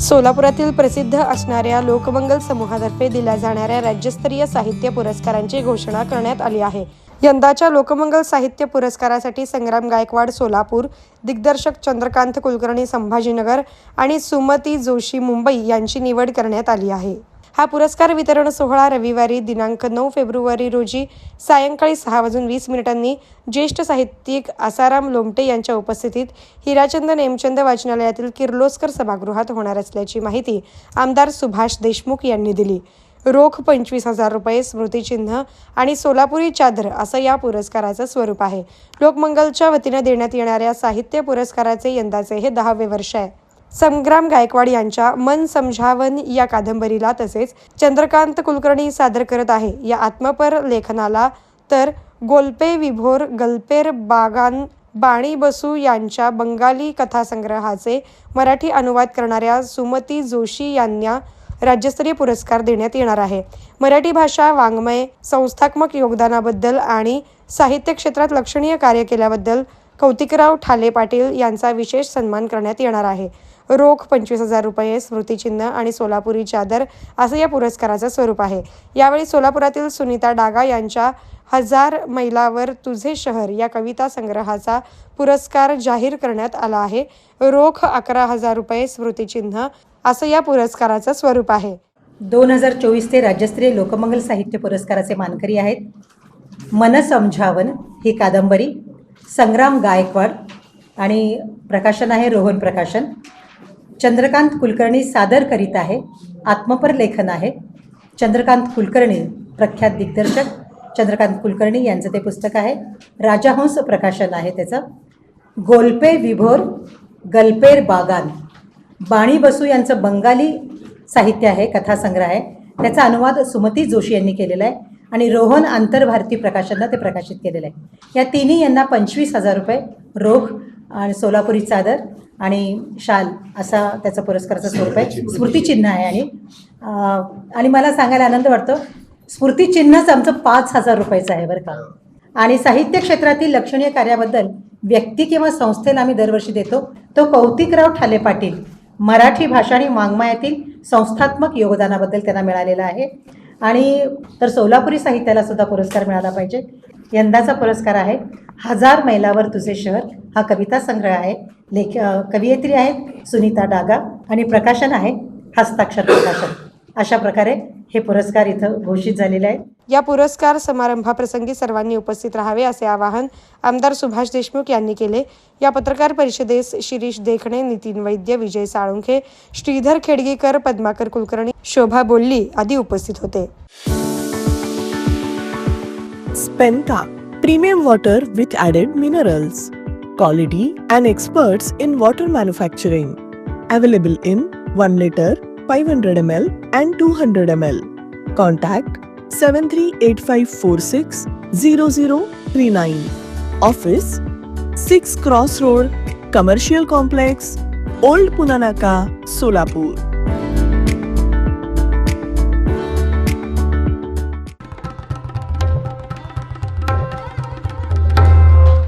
सोलापुरातील प्रसिद्ध असणाऱ्या लोकमंगल समूहातर्फे दिल्या जाणाऱ्या राज्यस्तरीय साहित्य पुरस्कारांची घोषणा करण्यात आली आहे. यंदाच्या लोकमंगल साहित्य पुरस्कारासाठी संग्राम गायकवाड सोलापूर दिग्दर्शक चंद्रकांत कुलकर्णी संभाजीनगर आणि सुमती जोशी मुंबई यांची निवड करण्यात आली आहे. हा पुरस्कार वितरण सोहळा रविवारी दिनांक नऊ फेब्रुवारी रोजी सायंकाळी सहा वाजून वीस मिनिटांनी ज्येष्ठ साहित्यिक आसाराम लोमटे यांच्या उपस्थितीत हिराचंद नेमचंद वाचनालयातील किर्लोस्कर सभागृहात होणार असल्याची माहिती आमदार सुभाष देशमुख यांनी दिली. रोख पंचवीस हजार रुपये स्मृतिचिन्ह आणि सोलापुरी चादर असं या पुरस्काराचं स्वरूप आहे. लोकमंगलच्या वतीनं देण्यात येणाऱ्या साहित्य पुरस्काराचे यंदाचे हे दहावे वर्ष आहे. संग्राम गायकवाड यांच्या मन समझावन या कादंबरीला तसेच चंद्रकांत कुलकर्णी सादर करत आहे. या आत्मपर लेखनाला तर गोल्पे विभोर गल्पेर बागान बाणी बसू यांच्या बंगाली कथासंग्रहाचे मराठी अनुवाद करणाऱ्या सुमती जोशी यांना राज्यस्तरीय पुरस्कार देण्यात येणार आहे. मराठी भाषा वाङ्मय संस्थात्मक योगदानाबद्दल आणि साहित्य क्षेत्रात लक्षणीय कार्य केल्याबद्दल कौतिकराव ठाले पाटील यांचा विशेष सन्मान करण्यात येणार आहे. रोख पंचवीस हजार रुपये स्मृतिचिन्ह आणि सोलापुरी चादर असं या पुरस्काराचं स्वरूप आहे. यावेळी सोलापुरातील सुनीता डागा यांच्या हजार मैलावर तुझे शहर या कविता संग्रहाचा पुरस्कार जाहीर करण्यात आला आहे. रोख अकरा हजार रुपये स्मृतिचिन्ह असं या पुरस्काराचं स्वरूप आहे. दोन हजार चोवीस ते राज्यस्तरीय लोकमंगल साहित्य पुरस्काराचे मानकरी आहेत. मन समझावन ही कादंबरी संग्राम गायकवाड आणि प्रकाशन आहे रोहन प्रकाशन. चंद्रकांत कुलकर्णी सादर करीत आहे आत्मपर लेखन आहे. चंद्रकांत कुलकर्णी प्रख्यात दिग्दर्शक. चंद्रकांत कुलकर्णी यांचं ते पुस्तक आहे. राजाहंस प्रकाशन आहे त्याचं. गोल्पे विभोर गल्पेर बागान. बाणी बसू यांचं बंगाली साहित्य आहे कथासंग्रह आहे. त्याचा अनुवाद सुमती जोशी यांनी केलेला आहे आणि रोहन आंतरभारती प्रकाशननं ते प्रकाशित केलेलं आहे. या तिन्ही यांना पंचवीस हजार रुपये रोख आणि सोलापुरी चादर आणि शाल असा त्याचा पुरस्काराचं स्वरूप आहे. स्मृतिचिन्ह. आहे आणि आणि मला सांगायला आनंद वाटतो. स्मृतिचिन्हच आमचं पाच हजार रुपयाचं आहे बरं का. आणि साहित्य क्षेत्रातील लक्षणीय कार्याबद्दल व्यक्ती किंवा संस्थेला आम्ही दरवर्षी देतो. तो कौतिकराव ठाले पाटील मराठी भाषा आणि वाङ्मयातील संस्थात्मक योगदानाबद्दल त्यांना मिळालेला आहे. आणि तर सोलापुरी साहित्याला सुद्धा पुरस्कार मिळाला पाहिजे. यंदाचा पुरस्कार आहे. हजार मैलावर तुझे शहर. हा कविता संग्रह आहे. लेख कवयित्री आहेत सुनीता डागा आणि प्रकाशन आहे हस्ताक्षर प्रकाशन. अशा प्रकारे हे पुरस्कार इथं घोषित झालेले आहेत. या पुरस्कार समारंभाप्रसंगी सर्वांनी उपस्थित राहावे असे आवाहन आमदार सुभाष देशमुख यांनी केले. या पत्रकार परिषदेस शिरीष देखणे नितीन वैद्य विजय साळुंखे श्रीधर खेडगेकर पद्माकर कुलकर्णी शोभा बोल्ली आदी उपस्थित होते. Spenta premium water with added minerals. Quality and experts in water manufacturing. Available in 1 liter, 500 ml and 200 ml. Contact 7385460039. Office 6 Cross Road, Commercial Complex, Old Punanaka, Solapur.